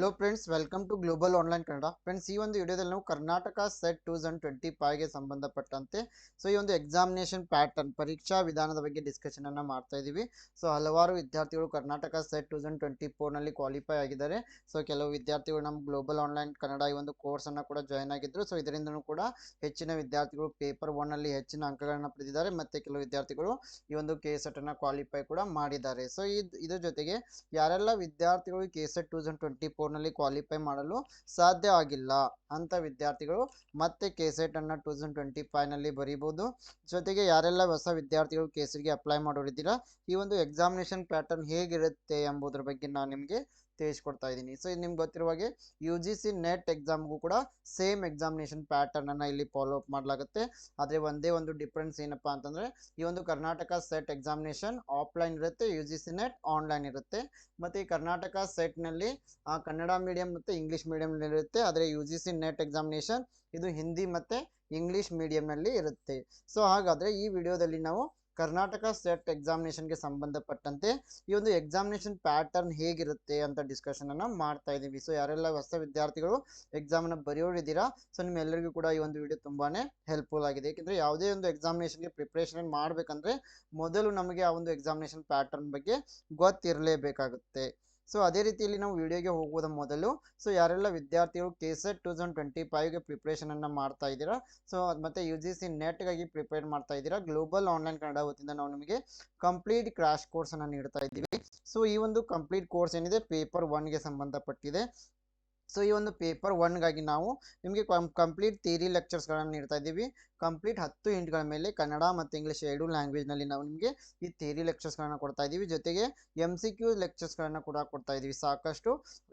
Hello friends welcome to global online Kannada friends ಈ ಒಂದು ವಿಡಿಯೋದಲ್ಲಿ ನಾವು Karnataka SET two thousand twenty ಫೈವ್ಗೆ ಸಂಬಂಧಪಟ್ಟಂತೆ ಸೊ ಈ ಒಂದು ಎಕ್ಸಾಮಿನೇಷನ್ ಪ್ಯಾಟರ್ನ್ ಪರೀಕ್ಷಾ ವಿಧಾನದ ಬಗ್ಗೆ ಡಿಸ್ಕಷನ್ ಅನ್ನ ಮಾಡ್ತಾ ಇದ್ದೀವಿ ಸೊ ಹಲವಾರು ವಿದ್ಯಾರ್ಥಿಗಳು Karnataka SET two thousand twenty ಫೋರ್ನಲ್ಲಿ qualify ಆಗಿದ್ದಾರೆ. ಸೊ ಕೆಲವು ವಿದ್ಯಾರ್ಥಿಗಳು ನಮ್ಮ ಗ್ಲೋಬಲ್ ಆನ್ಲೈನ್ ಕನ್ನಡ ಈ ಒಂದು ಕೋರ್ಸನ್ನು ಕೂಡ ಜಾಯ್ನ್ ಆಗಿದ್ರು. ಸೊ ಇದರಿಂದನೂ ಕೂಡ ಹೆಚ್ಚಿನ ವಿದ್ಯಾರ್ಥಿಗಳು ಪೇಪರ್ ಒನ್ನಲ್ಲಿ ಹೆಚ್ಚಿನ ಅಂಕಗಳನ್ನು ಪಡೆದಿದ್ದಾರೆ. ಮತ್ತು ಕೆಲವು ವಿದ್ಯಾರ್ಥಿಗಳು ಈ ಒಂದು ಕೆ ಸೆಟನ್ನು ಕ್ವಾಲಿಫೈ ಕೂಡ ಮಾಡಿದ್ದಾರೆ. ಸೊ ಇದು, ಇದ್ರ ಜೊತೆಗೆ ಯಾರೆಲ್ಲ ವಿದ್ಯಾರ್ಥಿಗಳು K SET two thousand twenty ಫೋರ್ನಲ್ಲಿ qualify ಮಾಡಲು ಸಾಧ್ಯ ಆಗಿಲ್ಲ ಅಂತ ವಿದ್ಯಾರ್ಥಿಗಳು ಮತ್ತೆ ಕೆ ಸೆಟ್ ಅನ್ನು ಟೂ ತೌಸಂಡ್ ಟ್ವೆಂಟಿ ಫೈವ್ನಲ್ಲಿ ಬರೀಬೋದು. ಜೊತೆಗೆ ಯಾರೆಲ್ಲ ಹೊಸ ವಿದ್ಯಾರ್ಥಿಗಳು ಕೇಸರಿಗೆ ಅಪ್ಲೈ ಮಾಡೋರಿದ್ದೀರಾ ಈ ಒಂದು ಎಕ್ಸಾಮಿನೇಷನ್ ಪ್ಯಾಟರ್ನ್ ಹೇಗಿರುತ್ತೆ ಎಂಬುದ್ರ ಬಗ್ಗೆ ನಾನು ನಿಮಗೆ ತಿಳಿಸ್ಕೊಡ್ತಾ ಇದ್ದೀನಿ. ಸೊ ನಿಮ್ಗೆ ಗೊತ್ತಿರುವ ಹಾಗೆ ಯು ಜಿ ಸಿ ನೆಟ್ ಎಕ್ಸಾಮ್ಗೂ ಕೂಡ ಸೇಮ್ ಎಕ್ಸಾಮಿನೇಷನ್ ಪ್ಯಾಟರ್ನನ್ನು ಇಲ್ಲಿ ಫಾಲೋ ಅಪ್ ಮಾಡಲಾಗುತ್ತೆ. ಆದರೆ ಒಂದೇ ಒಂದು ಡಿಫ್ರೆನ್ಸ್ ಏನಪ್ಪ ಅಂತಂದರೆ, ಈ ಒಂದು ಕರ್ನಾಟಕ ಸೆಟ್ ಎಕ್ಸಾಮಿನೇಷನ್ ಆಫ್ಲೈನ್ ಇರುತ್ತೆ U G C NET online ಇರುತ್ತೆ. ಮತ್ತು ಈ ಕರ್ನಾಟಕ ಸೆಟ್ನಲ್ಲಿ ಕನ್ನಡ ಮೀಡಿಯಂ ಮತ್ತು ಇಂಗ್ಲೀಷ್ ಮೀಡಿಯಂನಲ್ಲಿರುತ್ತೆ ಆದರೆ U G C NET examination ಇದು ಹಿಂದಿ ಮತ್ತು ಇಂಗ್ಲೀಷ್ ಮೀಡಿಯಂನಲ್ಲಿ ಇರುತ್ತೆ. ಸೊ ಹಾಗಾದರೆ ಈ ವಿಡಿಯೋದಲ್ಲಿ ನಾವು ಕರ್ನಾಟಕ ಸೆಟ್ ಎಕ್ಸಾಮಿನೇಷನ್ಗೆ ಸಂಬಂಧಪಟ್ಟಂತೆ ಈ ಒಂದು ಎಕ್ಸಾಮಿನೇಷನ್ ಪ್ಯಾಟರ್ನ್ ಹೇಗಿರುತ್ತೆ ಅಂತ ಡಿಸ್ಕಷನನ್ನು ಮಾಡ್ತಾ ಇದ್ದೀವಿ ಸೊ ಯಾರೆಲ್ಲ ಹೊಸ ವಿದ್ಯಾರ್ಥಿಗಳು ಎಕ್ಸಾಮ್ನ ಬರೆಯೋರಿದ್ದೀರಾ ಸೊ ನಿಮ್ಮೆಲ್ಲರಿಗೂ ಕೂಡ ಈ ಒಂದು ವಿಡಿಯೋ ತುಂಬಾನೇ ಹೆಲ್ಪ್ಫುಲ್ ಆಗಿದೆ. ಯಾಕಂದ್ರೆ ಯಾವುದೇ ಒಂದು ಎಕ್ಸಾಮಿನೇಷನ್ಗೆ ಪ್ರಿಪ್ರೇಷನ್ ಮಾಡಬೇಕಂದ್ರೆ ಮೊದಲು ನಮಗೆ ಆ ಒಂದು ಎಕ್ಸಾಮಿನೇಷನ್ ಪ್ಯಾಟರ್ನ್ ಬಗ್ಗೆ ಗೊತ್ತಿರಲೇಬೇಕಾಗುತ್ತೆ. ಸೊ ಅದೇ ರೀತಿಯಲ್ಲಿ ನಾವು ವಿಡಿಯೋಗೆ ಹೋಗುವುದ ಮೊದಲು. ಸೊ ಯಾರೆಲ್ಲ ವಿದ್ಯಾರ್ಥಿಗಳು K SET two thousand twenty ಫೈವ್ಗೆ ಪ್ರಿಪ್ರೇಷನನ್ನು ಮಾಡ್ತಾ ಇದ್ದೀರಾ? ಸೊ ಮತ್ತು ಯು ಜಿ ಸಿ ನೆಟ್ಗಾಗಿ ಪ್ರಿಪೇರ್ ಮಾಡ್ತಾ ಇದ್ದೀರಾ? ಗ್ಲೋಬಲ್ ಆನ್ಲೈನ್ ಕನ್ನಡ ವತಿಯಿಂದ ನಾವು ನಿಮಗೆ ಕಂಪ್ಲೀಟ್ ಕ್ರಾಶ್ ಕೋರ್ಸನ್ನು ನೀಡ್ತಾ ಇದ್ದೀವಿ. ಸೊ ಈ ಒಂದು ಕಂಪ್ಲೀಟ್ ಕೋರ್ಸ್ ಏನಿದೆ? ಪೇಪರ್ ಒನ್ಗೆ ಸಂಬಂಧಪಟ್ಟಿದೆ. ಸೊ ಈ ಒಂದು ಪೇಪರ್ ಒನ್ಗಾಗಿ ನಾವು ನಿಮಗೆ ಕಂಪ್ಲೀಟ್ ಥಿಯರಿ ಲೆಕ್ಚರ್ಸ್ಗಳನ್ನು ನೀಡ್ತಾ ಇದ್ದೀವಿ. ಕಂಪ್ಲೀಟ್ ಹತ್ತು ಇಂಟ್ಗಳ ಮೇಲೆ ಕನ್ನಡ ಮತ್ತು ಇಂಗ್ಲೀಷ್ ಎರಡು ಲ್ಯಾಂಗ್ವೇಜ್ನಲ್ಲಿ ನಾವು ನಿಮಗೆ ಈ ಥಿಯರಿ ಲೆಕ್ಚರ್ಸ್ಗಳನ್ನು ಕೊಡ್ತಾ ಇದ್ದೀವಿ. ಜೊತೆಗೆ ಎಂ ಸಿ ಕ್ಯೂ ಲೆಕ್ಚರ್ಸ್ಗಳನ್ನು ಕೂಡ ಕೊಡ್ತಾ ಇದ್ದೀವಿ. ಸಾಕಷ್ಟು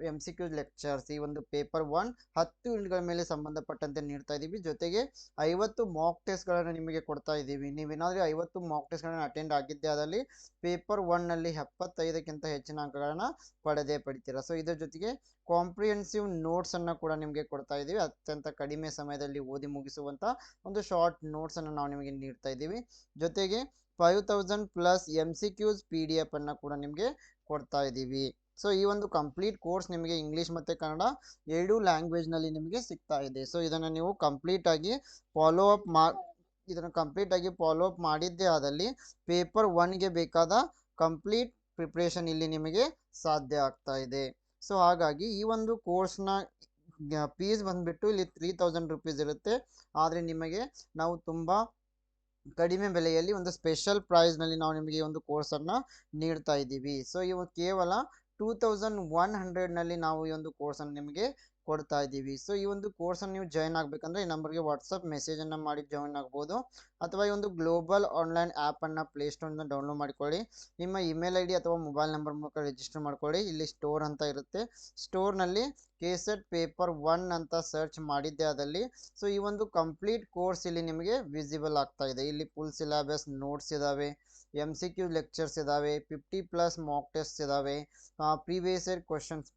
ಎಂ ಸಿ ಕ್ಯೂ ಲೆಕ್ಚರ್ಸ್ ಈ ಒಂದು ಪೇಪರ್ ಒನ್ ಹತ್ತು ಇಂಟ್ಗಳ ಮೇಲೆ ಸಂಬಂಧಪಟ್ಟಂತೆ ನೀಡ್ತಾ ಇದ್ದೀವಿ. ಜೊತೆಗೆ ಐವತ್ತು ಮಾಕ್ ಟೆಸ್ಟ್ಗಳನ್ನು ನಿಮಗೆ ಕೊಡ್ತಾ ಇದ್ದೀವಿ. ನೀವೇನಾದರೂ ಐವತ್ತು ಮಾಕ್ ಟೆಸ್ಟ್ಗಳನ್ನು ಅಟೆಂಡ್ ಆಗಿದ್ದೆ ಅದರಲ್ಲಿ ಪೇಪರ್ ಒನ್ನಲ್ಲಿ ಎಪ್ಪತ್ತೈದಕ್ಕಿಂತ ಹೆಚ್ಚಿನ ಅಂಕಗಳನ್ನು ಪಡೆದೇ ಪಡಿತೀರಾ. ಸೊ ಇದರ ಜೊತೆಗೆ ಕಾಂಪ್ರಿಹೆನ್ಸಿವ್ ನೋಟ್ಸನ್ನು ಕೂಡ ನಿಮಗೆ ಕೊಡ್ತಾ ಇದ್ದೀವಿ. ಅತ್ಯಂತ ಕಡಿಮೆ ಸಮಯದಲ್ಲಿ ಓದಿ ಮುಗಿಸುವಂಥ ಒಂದು ಶಾರ್ಟ್ ನೋಟ್ಸನ್ನು ನಾವು ನಿಮಗೆ ನೀಡ್ತಾ ಇದ್ದೀವಿ. ಜೊತೆಗೆ five thousand plus M C Qs P D F ಅನ್ನು ಕೂಡ ನಿಮಗೆ ಕೊಡ್ತಾ ಇದ್ದೀವಿ. ಸೊ ಈ ಒಂದು ಕಂಪ್ಲೀಟ್ ಕೋರ್ಸ್ ನಿಮಗೆ ಇಂಗ್ಲೀಷ್ ಮತ್ತು ಕನ್ನಡ ಎರಡು ಲ್ಯಾಂಗ್ವೇಜ್ನಲ್ಲಿ ನಿಮಗೆ ಸಿಗ್ತಾ ಇದೆ. ಸೊ ಇದನ್ನು ನೀವು ಕಂಪ್ಲೀಟಾಗಿ ಫಾಲೋ ಅಪ್ ಮಾ, ಇದನ್ನು ಕಂಪ್ಲೀಟಾಗಿ ಫಾಲೋ ಅಪ್ ಮಾಡಿದ್ದೇ ಆದಲ್ಲಿ ಪೇಪರ್ ಒನ್ಗೆ ಬೇಕಾದ ಕಂಪ್ಲೀಟ್ ಪ್ರಿಪ್ರೇಷನ್ ಇಲ್ಲಿ ನಿಮಗೆ ಸಾಧ್ಯ ಆಗ್ತಾ ಇದೆ. ಸೊ ಹಾಗಾಗಿ ಈ ಒಂದು ಕೋರ್ಸ್ನ ಫೀಸ್ ಬಂದುಬಿಟ್ಟು ಇಲ್ಲಿ ತ್ರೀ ತೌಸಂಡ್ ರುಪೀಸ್ ಇರುತ್ತೆ. ಆದರೆ ನಿಮಗೆ ನಾವು ತುಂಬ ಕಡಿಮೆ ಬೆಲೆಯಲ್ಲಿ ಒಂದು ಸ್ಪೆಷಲ್ ಪ್ರೈಸ್ನಲ್ಲಿ ನಾವು ನಿಮಗೆ ಈ ಒಂದು ಕೋರ್ಸನ್ನು ನೀಡ್ತಾ ಇದ್ದೀವಿ. ಸೊ ಇವು ಕೇವಲ ಟೂ ತೌಸಂಡ್ ಒನ್ ಹಂಡ್ರೆಡ್ನಲ್ಲಿ ನಾವು ಈ ಒಂದು ಕೋರ್ಸನ್ನು ನಿಮಗೆ ಕೊಡ್ತಾ ಇದ್ದೀವಿ. ಸೊ ಈ ಒಂದು ಕೋರ್ಸನ್ನು ನೀವು ಜಾಯ್ನ್ ಆಗಬೇಕಂದ್ರೆ ಈ ನಂಬರ್ಗೆ ವಾಟ್ಸಪ್ ಮೆಸೇಜನ್ನು ಮಾಡಿ ಜಾಯ್ನ್ ಆಗ್ಬೋದು. ಅಥವಾ ಈ ಒಂದು ಗ್ಲೋಬಲ್ ಆನ್ಲೈನ್ ಆ್ಯಪನ್ನು ಪ್ಲೇಸ್ಟೋರಿಂದ ಡೌನ್ಲೋಡ್ ಮಾಡಿಕೊಳ್ಳಿ. ನಿಮ್ಮ ಇಮೇಲ್ ಐ ಡಿ ಅಥವಾ ಮೊಬೈಲ್ ನಂಬರ್ ಮೂಲಕ ರಿಜಿಸ್ಟರ್ ಮಾಡ್ಕೊಳ್ಳಿ. ಇಲ್ಲಿ ಸ್ಟೋರ್ ಅಂತ ಇರುತ್ತೆ. ಸ್ಟೋರ್ನಲ್ಲಿ ನಲ್ಲಿ ಸೆಟ್ ಪೇಪರ್ ಒನ್ ಅಂತ ಸರ್ಚ್ ಮಾಡಿದ್ದೆ ಅದಲ್ಲಿ ಸೊ ಈ ಒಂದು ಕಂಪ್ಲೀಟ್ ಕೋರ್ಸ್ ಇಲ್ಲಿ ನಿಮಗೆ ವಿಸಿಬಲ್ ಆಗ್ತಾ ಇದೆ. ಇಲ್ಲಿ ಫುಲ್ ಸಿಲೆಬಸ್ ನೋಟ್ಸ್ ಇದ್ದಾವೆ ಎಂ ಸಿ ಕ್ಯೂ ಲೆಕ್ಚರ್ಸ್ ಇದ್ದಾವೆ ಫಿಫ್ಟಿ ಪ್ಲಸ್ ಮಾಕ್ ಟೆಸ್ಟ್ ಇದ್ದಾವೆ previous year questions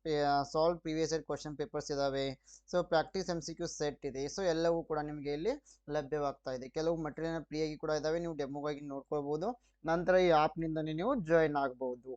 solve previous year question papers ಇದ್ದಾವೆ so practice M C Q set ಇದೆ. ಸೊ ಎಲ್ಲವೂ ಕೂಡ ನಿಮಗೆ ಇಲ್ಲಿ ಲಭ್ಯವಾಗ್ತಾ ಇದೆ. ಕೆಲವು ಮೆಟೀರಿಯಲ್ ಫ್ರೀಯಾಗಿ ಕೂಡ ಇದ್ದಾವೆ ನೀವು ಡೆಮೋಗಾಗಿ ನೋಡ್ಕೊಳ್ಬೋದು. ನಂತರ ಈ ಆ್ಯಪ್ನಿಂದಲೇ ನೀವು ಜಾಯ್ನ್ ಆಗ್ಬೋದು.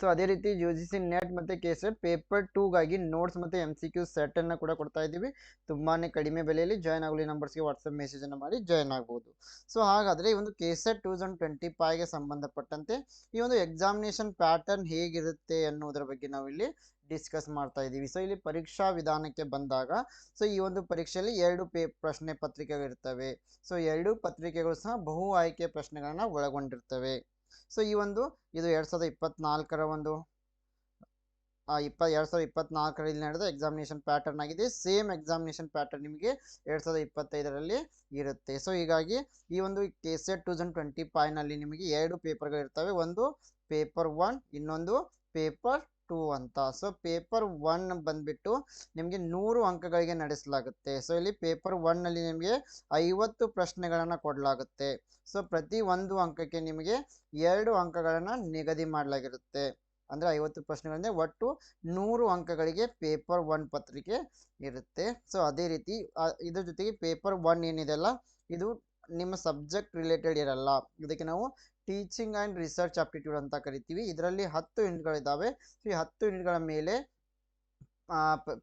ಸೊ ಅದೇ ರೀತಿ ಯು ಜಿ ಸಿ ನೆಟ್ ಮತ್ತು ಕೆ ಸೆಟ್ ಪೇಪರ್ ಟೂಗಾಗಿ ನೋಟ್ಸ್ ಮತ್ತು ಎಂ ಸಿ ಕ್ಯೂ ಸೆಟನ್ನು ಕೂಡ ಕೊಡ್ತಾ ಇದ್ದೀವಿ. ತುಂಬಾ ಕಡಿಮೆ ಬೆಲೆಯಲ್ಲಿ ಜಾಯ್ನ್ ಆಗಲಿ ನಂಬರ್ಸ್ಗೆ ವಾಟ್ಸಪ್ ಮೆಸೇಜನ್ನು ಮಾಡಿ ಜಾಯ್ನ್ ಆಗ್ಬೋದು. ಸೊ ಹಾಗಾದರೆ ಈ ಒಂದು K SET two thousand twenty ಫೈವ್ಗೆ ಸಂಬಂಧಪಟ್ಟಂತೆ ಈ ಒಂದು ಎಕ್ಸಾಮಿನೇಷನ್ ಪ್ಯಾಟರ್ನ್ ಹೇಗಿರುತ್ತೆ ಅನ್ನೋದ್ರ ಬಗ್ಗೆ ನಾವು ಇಲ್ಲಿ ಡಿಸ್ಕಸ್ ಮಾಡ್ತಾ ಇದ್ದೀವಿ. ಸೊ ಇಲ್ಲಿ ಪರೀಕ್ಷಾ ವಿಧಾನಕ್ಕೆ ಬಂದಾಗ ಸೊ ಈ ಒಂದು ಪರೀಕ್ಷೆಯಲ್ಲಿ ಎರಡು ಪೇ, ಪ್ರಶ್ನೆ ಪತ್ರಿಕೆಗಳಿರ್ತವೆ. ಸೊ ಎರಡು ಪತ್ರಿಕೆಗಳು ಸಹ ಬಹು ಆಯ್ಕೆ ಪ್ರಶ್ನೆಗಳನ್ನು ಒಳಗೊಂಡಿರ್ತವೆ. ಸೊ ಈ ಒಂದು, ಇದು ಎರಡು ಸಾವಿರದ ಇಪ್ಪತ್ನಾಲ್ಕರ ಒಂದು ಇಪ್ಪ, ಎರಡು ಸಾವಿರದ ಇಪ್ಪತ್ನಾಲ್ಕರಲ್ಲಿ ನಡೆದ ಎಕ್ಸಾಮಿನೇಷನ್ ಪ್ಯಾಟರ್ನ್ ಆಗಿದೆ. ಸೇಮ್ ಎಕ್ಸಾಮಿನೇಷನ್ ಪ್ಯಾಟರ್ನ್ ನಿಮಗೆ ಎರಡು ಸಾವಿರದ ಇಪ್ಪತ್ತೈದರಲ್ಲಿ ಇರುತ್ತೆ. ಸೊ ಹೀಗಾಗಿ ಈ ಒಂದು K SET two thousand twenty ಫೈವ್ನಲ್ಲಿ ನಿಮಗೆ ಎರಡು ಪೇಪರ್ಗಳಿರ್ತವೆ ಒಂದು ಪೇಪರ್ ಒನ್ ಇನ್ನೊಂದು ಪೇಪರ್ ಟೂ ಅಂತ. ಸೊ ಪೇಪರ್ ಒನ್ ಬಂದ್ಬಿಟ್ಟು ನಿಮಗೆ ನೂರು ಅಂಕಗಳಿಗೆ ನಡೆಸಲಾಗುತ್ತೆ. ಸೊ ಇಲ್ಲಿ ಪೇಪರ್ ಒನ್ನಲ್ಲಿ ನಿಮಗೆ ಐವತ್ತು ಪ್ರಶ್ನೆಗಳನ್ನು ಕೊಡಲಾಗುತ್ತೆ. ಸೊ ಪ್ರತಿ ಒಂದು ಅಂಕಕ್ಕೆ ನಿಮಗೆ ಎರಡು ಅಂಕಗಳನ್ನು ನಿಗದಿ ಮಾಡಲಾಗಿರುತ್ತೆ. ಅಂದರೆ ಐವತ್ತು ಪ್ರಶ್ನೆಗಳಿಂದ ಒಟ್ಟು ನೂರು ಅಂಕಗಳಿಗೆ ಪೇಪರ್ ಒನ್ ಪತ್ರಿಕೆ ಇರುತ್ತೆ. ಸೊ ಅದೇ ರೀತಿ ಇದ್ರ ಜೊತೆಗೆ ಪೇಪರ್ ಒನ್ ಏನಿದೆಲ್ಲ ಇದು ನಿಮ್ಮ ಸಬ್ಜೆಕ್ಟ್ ರಿಲೇಟೆಡ್ ಇರಲ್ಲ. ಇದಕ್ಕೆ ನಾವು ಟೀಚಿಂಗ್ ಆ್ಯಂಡ್ ರಿಸರ್ಚ್ ಆಪ್ಟಿಟ್ಯೂಡ್ ಅಂತ ಕರಿತೀವಿ. ಇದರಲ್ಲಿ ಹತ್ತು ಯೂನಿಟ್ಗಳಿದ್ದಾವೆ ಈ ಹತ್ತು ಯೂನಿಟ್ಗಳ ಮೇಲೆ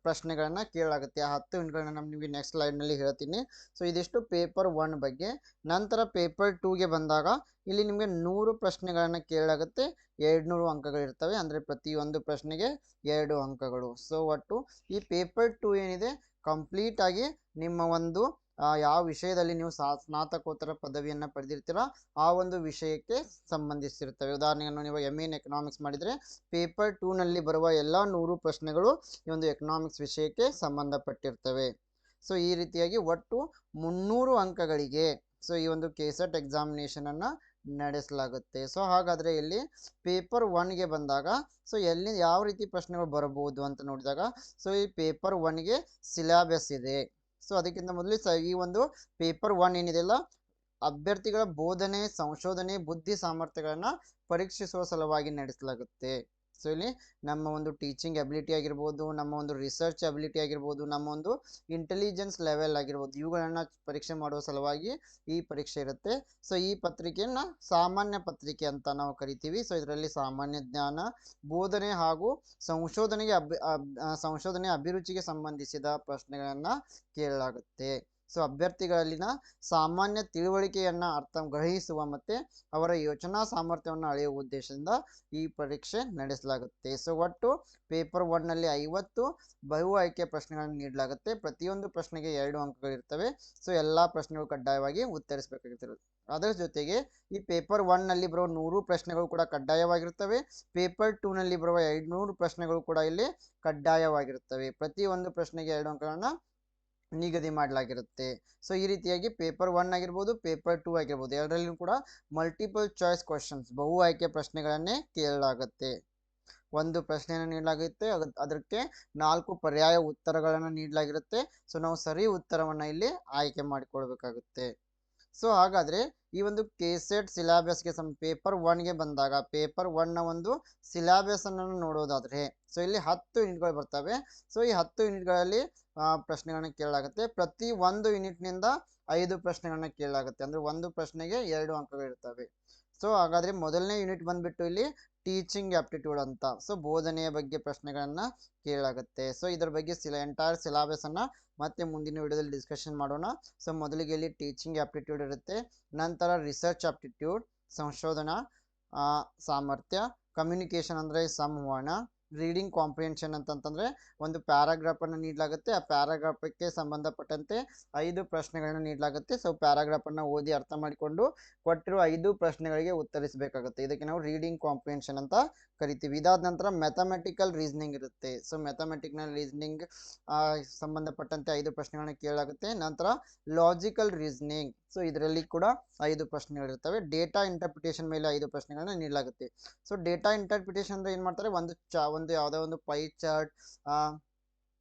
ಪ್ರಶ್ನೆಗಳನ್ನು ಕೇಳಲಾಗುತ್ತೆ. ಆ ಹತ್ತು ಯೂನಿಟ್ಗಳನ್ನ ನಾನು ನಿಮಗೆ ನೆಕ್ಸ್ಟ್ ಸ್ಲೈಡ್ನಲ್ಲಿ ಹೇಳ್ತೀನಿ. ಸೊ ಇದಿಷ್ಟು ಪೇಪರ್ ಒನ್ ಬಗ್ಗೆ. ನಂತರ ಪೇಪರ್ ಟೂಗೆ ಬಂದಾಗ, ಇಲ್ಲಿ ನಿಮಗೆ ನೂರು ಪ್ರಶ್ನೆಗಳನ್ನು ಕೇಳಲಾಗುತ್ತೆ. ಎರಡು ನೂರು ಅಂಕಗಳಿರ್ತವೆ. ಅಂದರೆ ಪ್ರತಿಯೊಂದು ಪ್ರಶ್ನೆಗೆ ಎರಡು ಅಂಕಗಳು. ಸೊ ಒಟ್ಟು ಈ ಪೇಪರ್ ಟೂ ಏನಿದೆ ಕಂಪ್ಲೀಟಾಗಿ ನಿಮ್ಮ ಒಂದು ಯಾವ ವಿಷಯದಲ್ಲಿ ನೀವು ಸ್ನಾತಕೋತ್ತರ ಪದವಿಯನ್ನು ಪಡೆದಿರ್ತೀರೋ ಆ ಒಂದು ವಿಷಯಕ್ಕೆ ಸಂಬಂಧಿಸಿರ್ತವೆ ಉದಾಹರಣೆಗೆ ನೀವು ಎಂ ಇನ್ ಎಕನಾಮಿಕ್ಸ್ ಮಾಡಿದರೆ ಪೇಪರ್ ಟೂನಲ್ಲಿ ಬರುವ ಎಲ್ಲ ನೂರು ಪ್ರಶ್ನೆಗಳು ಈ ಒಂದು ಎಕನಾಮಿಕ್ಸ್ ವಿಷಯಕ್ಕೆ ಸಂಬಂಧಪಟ್ಟಿರ್ತವೆ. ಸೊ ಈ ರೀತಿಯಾಗಿ ಒಟ್ಟು ಮುನ್ನೂರು ಅಂಕಗಳಿಗೆ ಸೊ ಈ ಒಂದು ಕೆಸೆಟ್ ಎಕ್ಸಾಮಿನೇಷನನ್ನು ನಡೆಸಲಾಗುತ್ತೆ. ಸೊ ಹಾಗಾದರೆ ಇಲ್ಲಿ ಪೇಪರ್ ಒನ್ಗೆ ಬಂದಾಗ ಸೊ ಎಲ್ಲಿ ಯಾವ ರೀತಿ ಪ್ರಶ್ನೆಗಳು ಬರಬಹುದು ಅಂತ ನೋಡಿದಾಗ ಸೊ ಈ ಪೇಪರ್ ಒನ್ಗೆ ಸಿಲೆಬಸ್ ಇದೆ. ಸೊ ಅದಕ್ಕಿಂತ ಮೊದಲು ಸ ಈ ಒಂದು ಪೇಪರ್ ಒನ್ ಏನಿದೆಯಲ್ಲ, ಅಭ್ಯರ್ಥಿಗಳ ಬೋಧನೆ, ಸಂಶೋಧನೆ, ಬುದ್ಧಿ ಸಾಮರ್ಥ್ಯಗಳನ್ನು ಪರೀಕ್ಷಿಸುವ ಸಲುವಾಗಿ ನಡೆಸಲಾಗುತ್ತೆ. ಸೊ ಇಲ್ಲಿ ನಮ್ಮ ಒಂದು ಟೀಚಿಂಗ್ ಅಬಿಲಿಟಿ ಆಗಿರ್ಬೋದು, ನಮ್ಮ ಒಂದು ರಿಸರ್ಚ್ ಅಬಿಲಿಟಿ ಆಗಿರ್ಬೋದು, ನಮ್ಮ ಒಂದು ಇಂಟೆಲಿಜೆನ್ಸ್ ಲೆವೆಲ್ ಆಗಿರ್ಬೋದು, ಇವುಗಳನ್ನು ಪರೀಕ್ಷೆ ಮಾಡುವ ಸಲುವಾಗಿ ಈ ಪರೀಕ್ಷೆ ಇರುತ್ತೆ. ಸೊ ಈ ಪತ್ರಿಕೆಯನ್ನು ಸಾಮಾನ್ಯ ಪತ್ರಿಕೆ ಅಂತ ನಾವು ಕರಿತೀವಿ. ಸೊ ಇದರಲ್ಲಿ ಸಾಮಾನ್ಯ ಜ್ಞಾನ, ಬೋಧನೆ ಹಾಗೂ ಸಂಶೋಧನೆಗೆ ಅಭಿ ಸಂಶೋಧನೆ ಅಭಿರುಚಿಗೆ ಸಂಬಂಧಿಸಿದ ಪ್ರಶ್ನೆಗಳನ್ನು ಕೇಳಲಾಗುತ್ತೆ. ಸೊ ಅಭ್ಯರ್ಥಿಗಳಲ್ಲಿನ ಸಾಮಾನ್ಯ ತಿಳುವಳಿಕೆಯನ್ನು ಅರ್ಥ ಗ್ರಹಿಸುವ ಮತ್ತು ಅವರ ಯೋಚನಾ ಸಾಮರ್ಥ್ಯವನ್ನು ಅಳೆಯುವ ಉದ್ದೇಶದಿಂದ ಈ ಪರೀಕ್ಷೆ ನಡೆಸಲಾಗುತ್ತೆ. ಸೊ ಒಟ್ಟು ಪೇಪರ್ ಒನ್ನಲ್ಲಿ ಐವತ್ತು ಬಹು ಆಯ್ಕೆ ಪ್ರಶ್ನೆಗಳನ್ನು ನೀಡಲಾಗುತ್ತೆ. ಪ್ರತಿಯೊಂದು ಪ್ರಶ್ನೆಗೆ ಎರಡು ಅಂಕಗಳಿರ್ತವೆ. ಸೊ ಎಲ್ಲ ಪ್ರಶ್ನೆಗಳು ಕಡ್ಡಾಯವಾಗಿ ಉತ್ತರಿಸಬೇಕಾಗಿರ್ತದೆ ಅದರ ಜೊತೆಗೆ ಈ ಪೇಪರ್ ಒನ್ನಲ್ಲಿ ಬರುವ ನೂರು ಪ್ರಶ್ನೆಗಳು ಕೂಡ ಕಡ್ಡಾಯವಾಗಿರ್ತವೆ ಪೇಪರ್ ಟೂನಲ್ಲಿ ಬರುವ ಎರಡುನೂರು ಪ್ರಶ್ನೆಗಳು ಕೂಡ ಇಲ್ಲಿ ಕಡ್ಡಾಯವಾಗಿರುತ್ತವೆ. ಪ್ರತಿಯೊಂದು ಪ್ರಶ್ನೆಗೆ ಎರಡು ಅಂಕಗಳನ್ನು ನಿಗದಿ ಮಾಡಲಾಗಿರುತ್ತೆ. ಸೊ ಈ ರೀತಿಯಾಗಿ ಪೇಪರ್ ಒನ್ ಆಗಿರ್ಬೋದು ಪೇಪರ್ ಟೂ ಆಗಿರ್ಬೋದು ಎರಡರಲ್ಲೂ ಕೂಡ ಮಲ್ಟಿಪಲ್ ಚಾಯ್ಸ್ ಕ್ವಶನ್ಸ್ ಬಹು ಆಯ್ಕೆ ಪ್ರಶ್ನೆಗಳನ್ನೇ ಕೇಳಲಾಗುತ್ತೆ. ಒಂದು ಪ್ರಶ್ನೆಯನ್ನು ನೀಡಲಾಗುತ್ತೆ, ಅದ್- ಅದಕ್ಕೆ ನಾಲ್ಕು ಪರ್ಯಾಯ ಉತ್ತರಗಳನ್ನು ನೀಡಲಾಗಿರುತ್ತೆ. ಸೊ ನಾವು ಸರಿ ಉತ್ತರವನ್ನು ಇಲ್ಲಿ ಆಯ್ಕೆ ಮಾಡಿಕೊಳ್ಬೇಕಾಗುತ್ತೆ. ಸೊ ಹಾಗಾದರೆ ಈ ಒಂದು ಕೆ ಸೆಟ್ ಸಿಲಾಬಸ್ಗೆ ಸಂ ಪೇಪರ್ ಒನ್ಗೆ ಬಂದಾಗ ಪೇಪರ್ ಒನ್ನ ಒಂದು ಸಿಲಾಬಸನ್ನು ನೋಡೋದಾದರೆ ಸೊ ಇಲ್ಲಿ ಹತ್ತು ಯೂನಿಟ್ಗಳು ಬರ್ತವೆ. ಸೊ ಈ ಹತ್ತು ಯೂನಿಟ್ಗಳಲ್ಲಿ ಪ್ರಶ್ನೆಗಳನ್ನ ಕೇಳಲಾಗುತ್ತೆ. ಪ್ರತಿ ಒಂದು ಯೂನಿಟ್ನಿಂದ ಐದು ಪ್ರಶ್ನೆಗಳನ್ನ ಕೇಳಲಾಗುತ್ತೆ. ಅಂದರೆ ಒಂದು ಪ್ರಶ್ನೆಗೆ ಎರಡು ಅಂಕಗಳಿರ್ತವೆ. ಸೊ ಹಾಗಾದರೆ ಮೊದಲನೇ ಯೂನಿಟ್ ಬಂದ್ಬಿಟ್ಟು ಇಲ್ಲಿ ಟೀಚಿಂಗ್ ಆಪ್ಟಿಟ್ಯೂಡ್ ಅಂತ. ಸೊ ಬೋಧನೆಯ ಬಗ್ಗೆ ಪ್ರಶ್ನೆಗಳನ್ನು ಕೇಳಾಗುತ್ತೆ ಸೊ ಇದ್ರ ಬಗ್ಗೆ ಸಿಲ ಎಂಟೈರ್ ಸಿಲಾಬಸನ್ನು ಮತ್ತೆ ಮುಂದಿನ ವಿಡಿಯೋದಲ್ಲಿ ಡಿಸ್ಕಷನ್ ಮಾಡೋಣ. ಸೊ ಮೊದಲಿಗೆ ಇಲ್ಲಿ ಟೀಚಿಂಗ್ ಆಪ್ಟಿಟ್ಯೂಡ್ ಇರುತ್ತೆ. ನಂತರ ರಿಸರ್ಚ್ ಆಪ್ಟಿಟ್ಯೂಡ್ ಸಂಶೋಧನಾ ಸಾಮರ್ಥ್ಯ ಕಮ್ಯುನಿಕೇಷನ್ ಅಂದರೆ ಸಂವಹನ ರೀಡಿಂಗ್ ಕಾಂಪ್ರಿಹೆನ್ಷನ್ ಅಂತಂತಂದರೆ ಒಂದು ಪ್ಯಾರಾಗ್ರಾಫನ್ನು ನೀಡಲಾಗುತ್ತೆ. ಆ ಪ್ಯಾರಾಗ್ರಾಫಕ್ಕೆ ಸಂಬಂಧಪಟ್ಟಂತೆ ಐದು ಪ್ರಶ್ನೆಗಳನ್ನು ನೀಡಲಾಗುತ್ತೆ. ಸೊ ಪ್ಯಾರಾಗ್ರಾಫನ್ನು ಓದಿ ಅರ್ಥ ಮಾಡಿಕೊಂಡು ಕೊಟ್ಟಿರುವ ಐದು ಪ್ರಶ್ನೆಗಳಿಗೆ ಉತ್ತರಿಸಬೇಕಾಗುತ್ತೆ. ಇದಕ್ಕೆ ನಾವು ರೀಡಿಂಗ್ ಕಾಂಪ್ರಿಹೆನ್ಷನ್ ಅಂತ ಕರಿತೀವಿ. ಇದಾದ ನಂತರ ಮ್ಯಾಥಮೆಟಿಕಲ್ ರೀಸನಿಂಗ್ ಇರುತ್ತೆ. ಸೊ ಮ್ಯಾಥಮೆಟಿಕ್ನ ರೀಸನಿಂಗ್ ಸಂಬಂಧಪಟ್ಟಂತೆ ಐದು ಪ್ರಶ್ನೆಗಳನ್ನ ಕೇಳಲಾಗುತ್ತೆ. ನಂತರ ಲಾಜಿಕಲ್ ರೀಸನಿಂಗ್ ಸೊ ಇದರಲ್ಲಿ ಕೂಡ ಐದು ಪ್ರಶ್ನೆಗಳಿರ್ತವೆ ಡೇಟಾ ಇಂಟರ್ಪ್ರಿಟೇಷನ್ ಮೇಲೆ ಐದು ಪ್ರಶ್ನೆಗಳನ್ನ ನೀಡಲಾಗುತ್ತೆ. ಸೊ ಡೇಟಾ ಇಂಟರ್ಪ್ರಿಟೇಷನ್ ಅಂದ್ರೆ ಏನು ಮಾಡ್ತಾರೆ? ಒಂದು ಚಾ, ಒಂದು ಯಾವುದೋ ಒಂದು ಪೈ ಚಾರ್ಟ್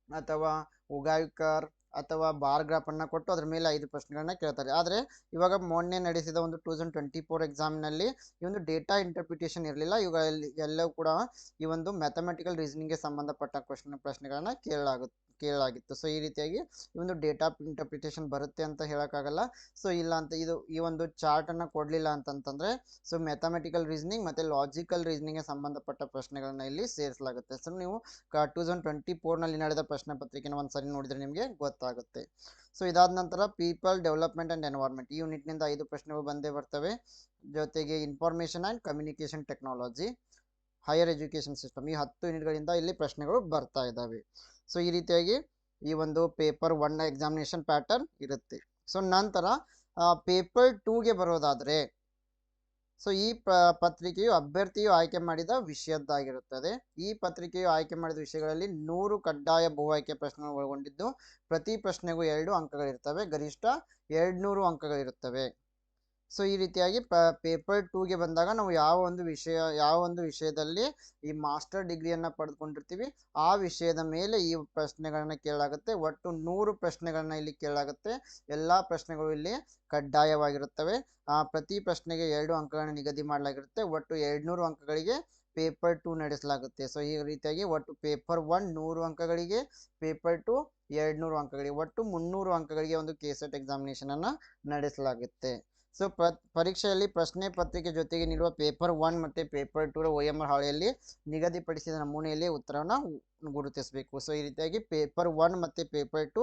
ಅಥವಾ ಉಗಾಯ್ಕರ್ ಅಥವಾ ಬಾರ್ ಗ್ರಾಫನ್ನು ಕೊಟ್ಟು ಅದ್ರ ಮೇಲೆ ಐದು ಪ್ರಶ್ನೆಗಳನ್ನ ಕೇಳ್ತಾರೆ. ಆದರೆ ಇವಾಗ ಮೊನ್ನೆ ನಡೆಸಿದ ಒಂದು ಟೂ ತೌಸಂಡ್ ಟ್ವೆಂಟಿ ಫೋರ್ ಎಕ್ಸಾಮ್ನಲ್ಲಿ ಈ ಒಂದು ಡೇಟಾ ಇಂಟರ್ಪ್ರಿಟೇಷನ್ ಇರಲಿಲ್ಲ. ಇವುಗಳಲ್ಲಿ ಎಲ್ಲವೂ ಕೂಡ ಈ ಒಂದು ಮ್ಯಾಥಮೆಟಿಕಲ್ ರೀಸನಿಂಗ್ಗೆ ಸಂಬಂಧಪಟ್ಟ ಕ್ವಶನ್ ಪ್ರಶ್ನೆಗಳನ್ನ ಕೇಳಲಾಗುತ್ತೆ ಕೇಳಲಾಗಿತ್ತು. ಸೊ ಈ ರೀತಿಯಾಗಿ ಈ ಒಂದು ಡೇಟಾ ಇಂಟರ್ಪ್ರಿಟೇಷನ್ ಬರುತ್ತೆ ಅಂತ ಹೇಳೋಕ್ಕಾಗಲ್ಲ. ಸೊ ಇಲ್ಲ ಅಂತ ಇದು ಈ ಒಂದು ಚಾರ್ಟನ್ನು ಕೊಡಲಿಲ್ಲ ಅಂತಂತಂದರೆ ಸೊ ಮ್ಯಾಥಮೆಟಿಕಲ್ ರೀಸನಿಂಗ್ ಮತ್ತು ಲಾಜಿಕಲ್ ರೀಸನಿಂಗ್ಗೆ ಸಂಬಂಧಪಟ್ಟ ಪ್ರಶ್ನೆಗಳನ್ನ ಇಲ್ಲಿ ಸೇರಿಸಲಾಗುತ್ತೆ. ಸೊ ನೀವು ಟೂ ತೌಸಂಡ್ ಟ್ವೆಂಟಿ ಫೋರ್ನಲ್ಲಿ ನಡೆದ ಪ್ರಶ್ನೆ ಪತ್ರಿಕೆನ ಒಂದು ಸರಿ ನೋಡಿದರೆ ನಿಮಗೆ ಗೊತ್ತಾಗುತ್ತೆ. ಸೊ ಇದಾದ ನಂತರ ಪೀಪಲ್ ಡೆವಲಪ್ಮೆಂಟ್ ಆ್ಯಂಡ್ ಎನ್ವೈರ್ಮೆಂಟ್ ಈ ಯೂನಿಟ್ನಿಂದ ಐದು ಪ್ರಶ್ನೆಗಳು ಬಂದೇ ಬರ್ತವೆ. ಜೊತೆಗೆ information and communication technology higher education system ಈ ಹತ್ತು ಯೂನಿಟ್ಗಳಿಂದ ಇಲ್ಲಿ ಪ್ರಶ್ನೆಗಳು ಬರ್ತಾ ಇದ್ದಾವೆ ಸೊ ಈ ರೀತಿಯಾಗಿ ಈ ಒಂದು ಪೇಪರ್ ಒನ್ ಎಕ್ಸಾಮಿನೇಷನ್ ಪ್ಯಾಟರ್ನ್ ಇರುತ್ತೆ. ಸೊ ನಂತರ ಪೇಪರ್ ಟೂಗೆ ಬರೋದಾದರೆ ಸೊ, ಈ ಪತ್ರಿಕೆಯು ಅಭ್ಯರ್ಥಿಯು ಆಯ್ಕೆ ಮಾಡಿದ ವಿಷಯದ್ದಾಗಿರುತ್ತದೆ. ಈ ಪತ್ರಿಕೆಯು ಆಯ್ಕೆ ಮಾಡಿದ ವಿಷಯಗಳಲ್ಲಿ ನೂರು ಕಡ್ಡಾಯ ಬಹು ಆಯ್ಕೆ ಪ್ರಶ್ನೆಗಳು ಒಳಗೊಂಡಿದ್ದು, ಪ್ರತಿ ಪ್ರಶ್ನೆಗೂ ಎರಡು ಅಂಕಗಳಿರ್ತವೆ ಗರಿಷ್ಠ ಎರಡುನೂರು ಅಂಕಗಳಿರುತ್ತವೆ. ಸೊ, ಈ ರೀತಿಯಾಗಿ ಪ, ಪೇಪರ್ ಟೂಗೆ ಬಂದಾಗ ನಾವು ಯಾವ ಒಂದು ವಿಷಯ, ಯಾವ ಒಂದು ವಿಷಯದಲ್ಲಿ ಈ ಮಾಸ್ಟರ್ ಡಿಗ್ರಿಯನ್ನು ಪಡೆದುಕೊಂಡಿರ್ತೀವಿ, ಆ ವಿಷಯದ ಮೇಲೆ ಈ ಪ್ರಶ್ನೆಗಳನ್ನು ಕೇಳಲಾಗುತ್ತೆ. ಒಟ್ಟು ನೂರು ಪ್ರಶ್ನೆಗಳನ್ನ ಇಲ್ಲಿ ಕೇಳಲಾಗುತ್ತೆ. ಎಲ್ಲ ಪ್ರಶ್ನೆಗಳು ಇಲ್ಲಿ ಕಡ್ಡಾಯವಾಗಿರುತ್ತವೆ. ಆ, ಪ್ರತಿ ಪ್ರಶ್ನೆಗೆ ಎರಡು ಅಂಕಗಳನ್ನು ನಿಗದಿ ಮಾಡಲಾಗಿರುತ್ತೆ. ಒಟ್ಟು ಎರಡುನೂರು ಅಂಕಗಳಿಗೆ ಪೇಪರ್ ಟು ನಡೆಸಲಾಗುತ್ತೆ. ಸೊ, ಈ ರೀತಿಯಾಗಿ ಒಟ್ಟು ಪೇಪರ್ ಒನ್ ನೂರು ಅಂಕಗಳಿಗೆ, ಪೇಪರ್ ಟು ಎರಡುನೂರು ಅಂಕಗಳಿಗೆ, ಒಟ್ಟು ಮುನ್ನೂರು ಅಂಕಗಳಿಗೆ ಒಂದು ಕೆ ಸೆಟ್ ಎಕ್ಸಾಮಿನೇಷನನ್ನು ನಡೆಸಲಾಗುತ್ತೆ. ಸೊ ಪ, ಪರೀಕ್ಷೆಯಲ್ಲಿ ಪ್ರಶ್ನೆ ಪತ್ರಿಕೆ ಜೊತೆಗೆ ನೀಡುವ ಪೇಪರ್ ಒನ್ ಮತ್ತು ಪೇಪರ್ ಟೂರ ಒ ಎಂ ಆರ್ ಹಾಳೆಯಲ್ಲಿ ನಿಗದಿಪಡಿಸಿದ ನಮೂನೆಯಲ್ಲಿ ಉತ್ತರವನ್ನು ಗುರುತಿಸಬೇಕು. ಸೊ ಈ ರೀತಿಯಾಗಿ ಪೇಪರ್ ಒನ್ ಮತ್ತು ಪೇಪರ್ ಟು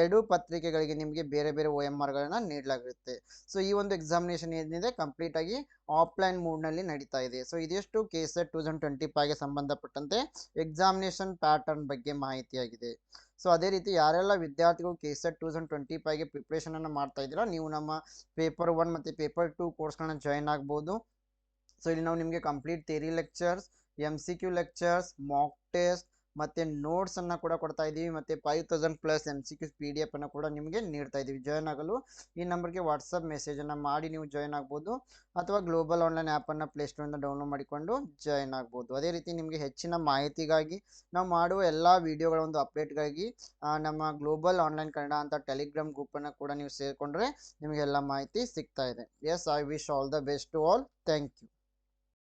ಎರಡು ಪತ್ರಿಕೆಗಳಿಗೆ ನಿಮಗೆ ಬೇರೆ ಬೇರೆ ಒ ಎಂ ಆರ್ಗಳನ್ನು ನೀಡಲಾಗಿರುತ್ತೆ. ಸೊ ಈ ಒಂದು ಎಕ್ಸಾಮಿನೇಷನ್ ಏನಿದೆ ಕಂಪ್ಲೀಟ್ ಆಗಿ ಆಫ್ಲೈನ್ ಮೂಡ್ನಲ್ಲಿ ನಡೀತಾ ಇದೆ. ಸೊ ಇದಿಷ್ಟು K S two thousand twenty ಫೈವ್ಗೆ ಸಂಬಂಧಪಟ್ಟಂತೆ ಎಕ್ಸಾಮಿನೇಷನ್ ಪ್ಯಾಟರ್ನ್ ಬಗ್ಗೆ ಮಾಹಿತಿಯಾಗಿದೆ. ಸೊ ಅದೇ ರೀತಿ ಯಾರೆಲ್ಲ ವಿದ್ಯಾರ್ಥಿಗಳು K SET two thousand twenty ಫೈವ್ಗೆ ಪ್ರಿಪ್ರೇಷನನ್ನು ಮಾಡ್ತಾ ಇದ್ದೀರಾ, ನೀವು ನಮ್ಮ ಪೇಪರ್ ಒನ್ ಮತ್ತು ಪೇಪರ್ ಟು ಕೋರ್ಸ್ಗಳನ್ನ ಜಾಯ್ನ್ ಆಗ್ಬೋದು. ಸೊ ಇಲ್ಲಿ ನಾವು ನಿಮಗೆ complete theory lectures M C Q lectures mock test ಮತ್ತು ನೋಟ್ಸನ್ನು ಕೂಡ ಕೊಡ್ತಾ ಇದ್ದೀವಿ ಮತ್ತು five thousand plus M C Qs P D ಎಫನ್ನು ಕೂಡ ನಿಮಗೆ ನೀಡ್ತಾ ಇದ್ದೀವಿ ಜಾಯ್ನ್ ಆಗಲು ಈ ನಂಬರ್ಗೆ ವಾಟ್ಸಪ್ ಮೆಸೇಜನ್ನು ಮಾಡಿ ನೀವು ಜಾಯ್ನ್ ಆಗ್ಬೋದು, ಅಥವಾ ಗ್ಲೋಬಲ್ ಆನ್ಲೈನ್ ಆ್ಯಪನ್ನು ಪ್ಲೇಸ್ಟೋರಿಂದ ಡೌನ್ಲೋಡ್ ಮಾಡಿಕೊಂಡು ಜಾಯ್ನ್ ಆಗ್ಬೋದು. ಅದೇ ರೀತಿ ನಿಮಗೆ ಹೆಚ್ಚಿನ ಮಾಹಿತಿಗಾಗಿ ನಾವು ಮಾಡುವ ಎಲ್ಲ ವಿಡಿಯೋಗಳ ಒಂದು ಅಪ್ಡೇಟ್ಗಾಗಿ ನಮ್ಮ ಗ್ಲೋಬಲ್ ಆನ್ಲೈನ್ ಕನ್ನಡ ಅಂತ ಟೆಲಿಗ್ರಾಮ್ ಗ್ರೂಪನ್ನು ಕೂಡ ನೀವು ಸೇರಿಕೊಂಡ್ರೆ ನಿಮಗೆಲ್ಲ ಮಾಹಿತಿ ಸಿಗ್ತಾ ಇದೆ. Yes I wish all the best to all thank you